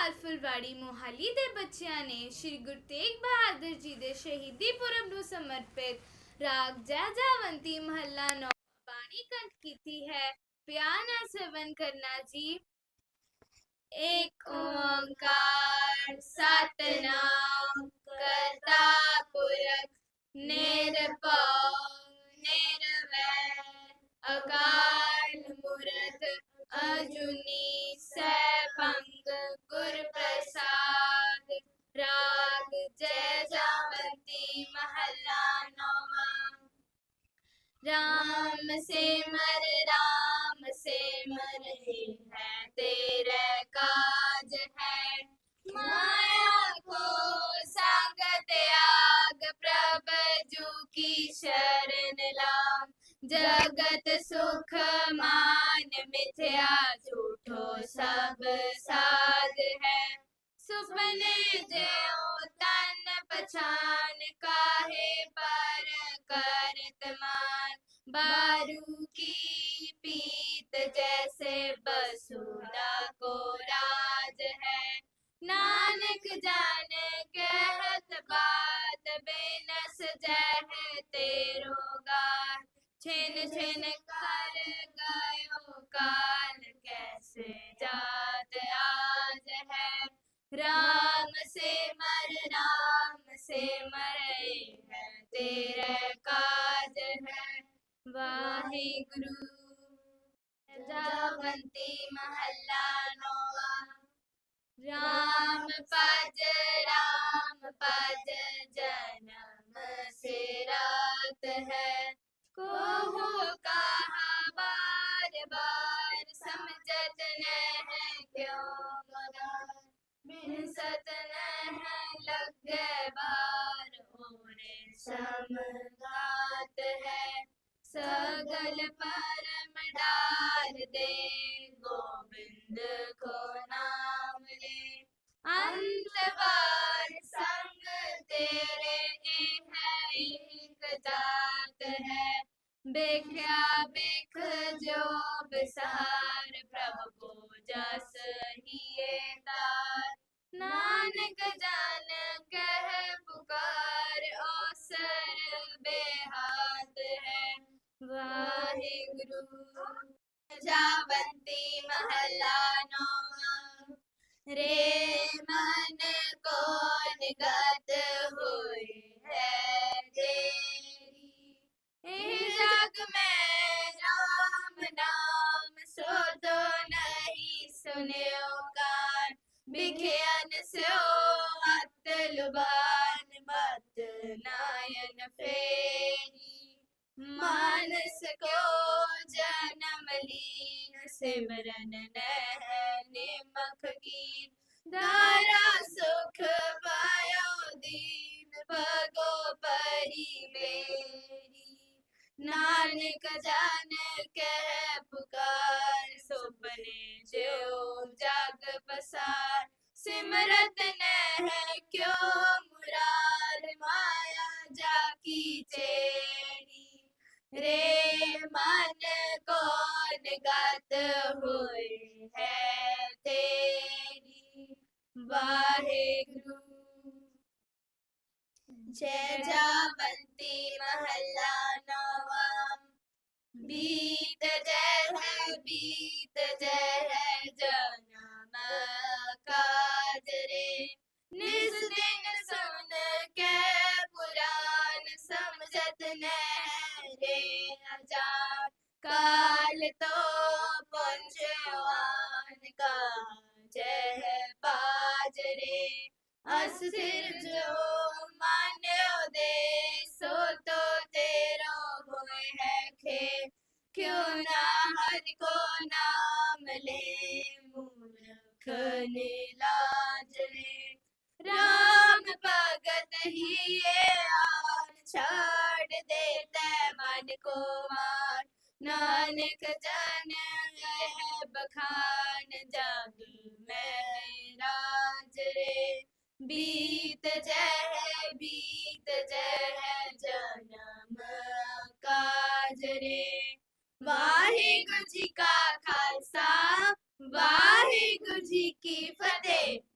ਸਾਲ ਫੁਲਵਾੜੀ ਮੋਹਾਲੀ ਦੇ ਬੱਚਿਆਂ ਨੇ ਸ੍ਰੀ ਗੁਰੂ ਤੇਗ ਬਹਾਦਰ ਜੀ ਦੇ ਸ਼ਹੀਦੀ ਪੁਰਬ ਨੂੰ ਸਮਰਪਿਤ ਰਾਗ ਜੈ ਜੈਵੰਤੀ ਮਹੱਲਾ ਨੌ ਬਾਣੀ ਕੰਠ ਕੀਤੀ ਹੈ ਪਿਆਰ ਨਾਲ ਸਵਨ ਕਰਨਾ ਜੀ ਏਕ ਓੰਕਾਰ ਸਤਨਾਮ ਕਰਤਾ ਪੁਰਖ ਨਿਰਭਉ राम से मर, राम से मर ही है, तेरे काज है। माया को संग त्याग प्रभ जू की शरण लाग जगत सुख मान, मिथ्या झूठो सब साज है। सुपने जो तन पहचान काहे बसुदा को राज है। नानक जान कहत बात, बेनस जह तेरो छिन छिन कर गयो काल, कैसे जात आज है। राम से मर राम से मरे है, तेरे काज है। वाहिगुरु जावंती महल्ला नौवा। राम पज राम पज जन्म से रात है। को हो कहा, बार बार समझत न है क्यों मगर न है लग बार, ओरे समगात है। सगल परम है एक जात है। बेख्या बेख जो बिसार प्रभु जस ही तार। नानक जान कह पुकार, औसर बेहात है। वाहिगुरु, जावंती महला नौवा रे मन को निगत हुई जग में राम नाम सो तो नहीं सुन्यो कान बिखियन सो अत लुबान मत नायन फेरी। मानस को जन्म लीन, सिमरन नह निमख की दारा सुख जान कह पुकार सुपने जो जाग पसार। सिमरत न है क्यों मुरार, माया जाकी चेरी? रे मन को निगत हुई है तेरी? वाहेगुरु। जय जावंती महल्ला नवाम बीत जय है, बीत जय है जनम काज रे। निस दिन सुन के पुराण समझत न रे अजान। काल तो पंचवान का जय बाज रे। अस सिर जो मान्यो दे क्यों ना हरि को नाम ले मूर्ख नीलाज रे राम भगत ही ये आन छाड़ देते मन को मार। नानक जन है बखान जग में राज रे बीत जय बीत जय वाहिगुरु जी का खालसा